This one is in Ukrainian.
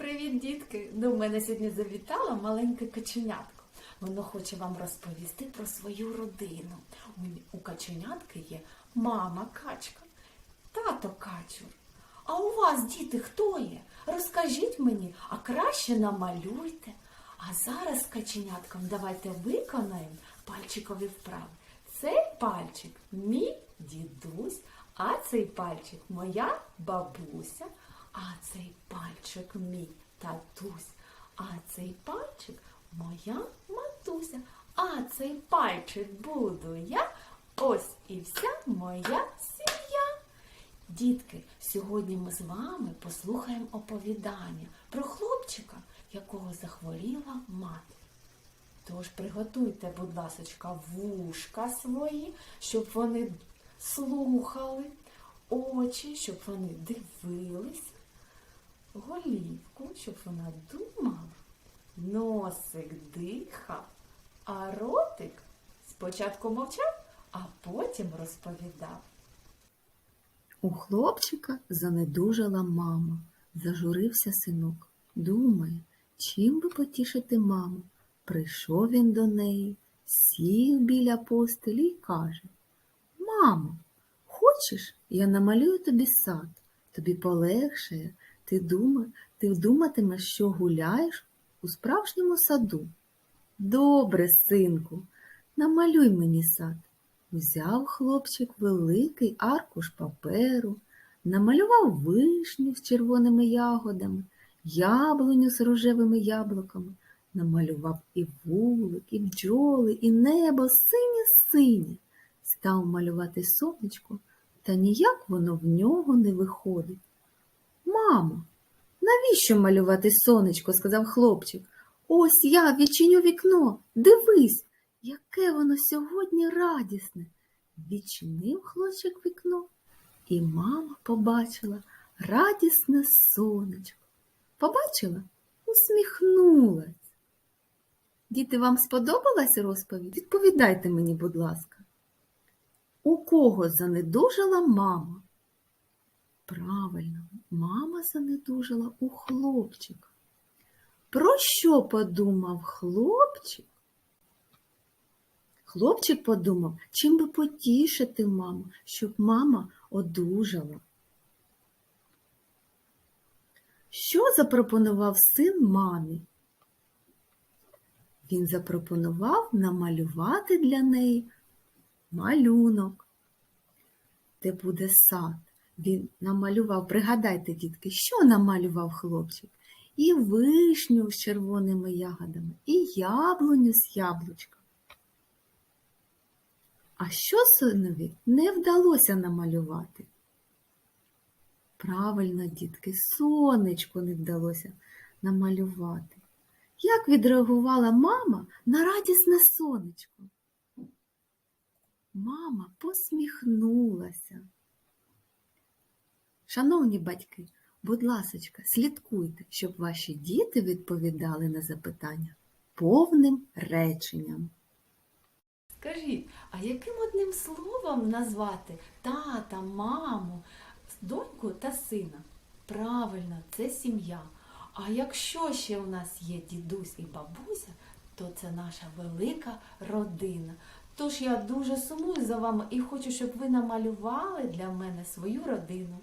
Привіт, дітки! До мене сьогодні завітала маленьке каченятко. Воно хоче вам розповісти про свою родину. У, каченятки є мама качка, тато качур. А у вас, діти, хто є? Розкажіть мені, а краще намалюйте. А зараз з каченятком давайте виконаємо пальчикові вправи. Цей пальчик мій дідусь, а цей пальчик моя бабуся, а цей пальчик мій татусь, а цей пальчик моя матуся, а цей пальчик буду я. Ось і вся моя сім'я. Дітки, сьогодні ми з вами послухаємо оповідання про хлопчика, якого захворіла мати. Тож приготуйте, будь ласочка, вушка свої, щоб вони слухали, очі, щоб вони дивилися, голівку, щоб вона думала, носик дихав, а ротик спочатку мовчав, а потім розповідав. У хлопчика занедужала мама, зажурився синок. Думає, чим би потішити маму. Прийшов він до неї, сів біля постелі і каже Мамо, хочеш, я намалюю тобі сад, тобі полегшає, ти, дума, ти думатимеш, що гуляєш у справжньому саду. Добре, синку, намалюй мені сад. Взяв хлопчик великий аркуш паперу, намалював вишню з червоними ягодами, яблуню з рожевими яблуками, намалював і вулик, і бджоли, і небо синє-синє. Став малювати сонечко, та ніяк воно в нього не виходить. Мамо, навіщо малювати сонечко? сказав хлопчик. Ось я відчиню вікно, дивись, яке воно сьогодні радісне. Відчинив хлопчик вікно, і мама побачила радісне сонечко. Побачила, усміхнулась. Діти, вам сподобалась розповідь? Відповідайте мені, будь ласка. У кого занедужала мама? Правильно, мама занедужала у хлопчика. Про що подумав хлопчик? Хлопчик подумав, чим би потішити маму, щоб мама одужала. Що запропонував син мамі? Він запропонував намалювати для неї малюнок, де буде сад. Він намалював, пригадайте, дітки, що намалював хлопчик? І вишню з червоними ягодами, і яблуню з яблучком. А що синові не вдалося намалювати? Правильно, дітки, сонечко не вдалося намалювати. Як відреагувала мама на радісне сонечко? Мама посміхнулася. Шановні батьки, будь ласочка, слідкуйте, щоб ваші діти відповідали на запитання повним реченням. Скажіть, а яким одним словом назвати тата, маму, доньку та сина? Правильно, це сім'я. А якщо ще у нас є дідусь і бабуся, то це наша велика родина. Тож я дуже сумую за вами і хочу, щоб ви намалювали для мене свою родину.